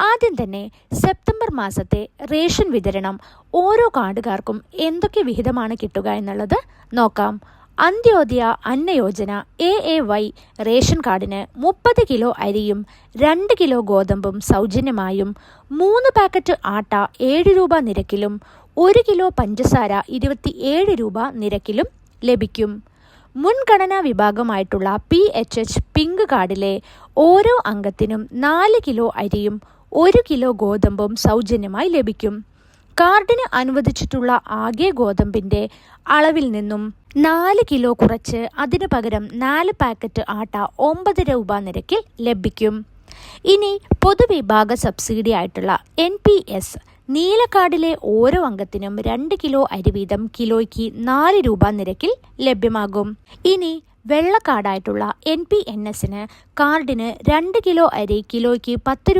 ആദ്യം തന്നെ സെപ്റ്റംബർ മാസത്തെ റേഷൻ വിതരണം ഓരോ കാർഡുകാർക്കും എന്തൊക്കെ വിഹിതമാണ് കിട്ടുക എന്നുള്ളത് നോക്കാം. Antyodaya Anna Yojana A A Y ration കാർഡിന് മുപ്പത് കിലോ അരിയും രണ്ട് കിലോ ഗോതമ്പും സൗജന്യമായും മൂന്ന് പാക്കറ്റ് ആട്ട ഏഴ് രൂപ നിരക്കിലും ഒരു കിലോ പഞ്ചസാര ഇരുപത്തി ഏഴ് രൂപ നിരക്കിലും ലഭിക്കും. മുൻഗണനാ വിഭാഗമായിട്ടുള്ള പി എച്ച് എച്ച് പിങ്ക് കാർഡിലെ ഓരോ അംഗത്തിനും നാല് കിലോ അരിയും ഒരു കിലോ ഗോതമ്പും സൗജന്യമായി ലഭിക്കും. കാർഡിന് അനുവദിച്ചിട്ടുള്ള ആകെ ഗോതമ്പിന്റെ അളവിൽ നിന്നും നാല് കിലോ കുറച്ച് അതിനു പകരം നാല് പാക്കറ്റ് ആട്ട ഒമ്പത് രൂപ നിരക്കിൽ ലഭിക്കും. ഇനി പൊതുവിഭാഗ സബ്സിഡി ആയിട്ടുള്ള എൻ പി എസ് നീലക്കാടിലെ ഓരോ അംഗത്തിനും രണ്ട് കിലോ അരി വീതം കിലോയ്ക്ക് നാല് രൂപ നിരക്കിൽ ലഭ്യമാകും. ഇനി വെള്ളക്കാർഡായിട്ടുള്ള എൻ പി എൻ എസിന് കാർഡിന് രണ്ട് കിലോ അരി കിലോയ്ക്ക് പത്ത് രൂപ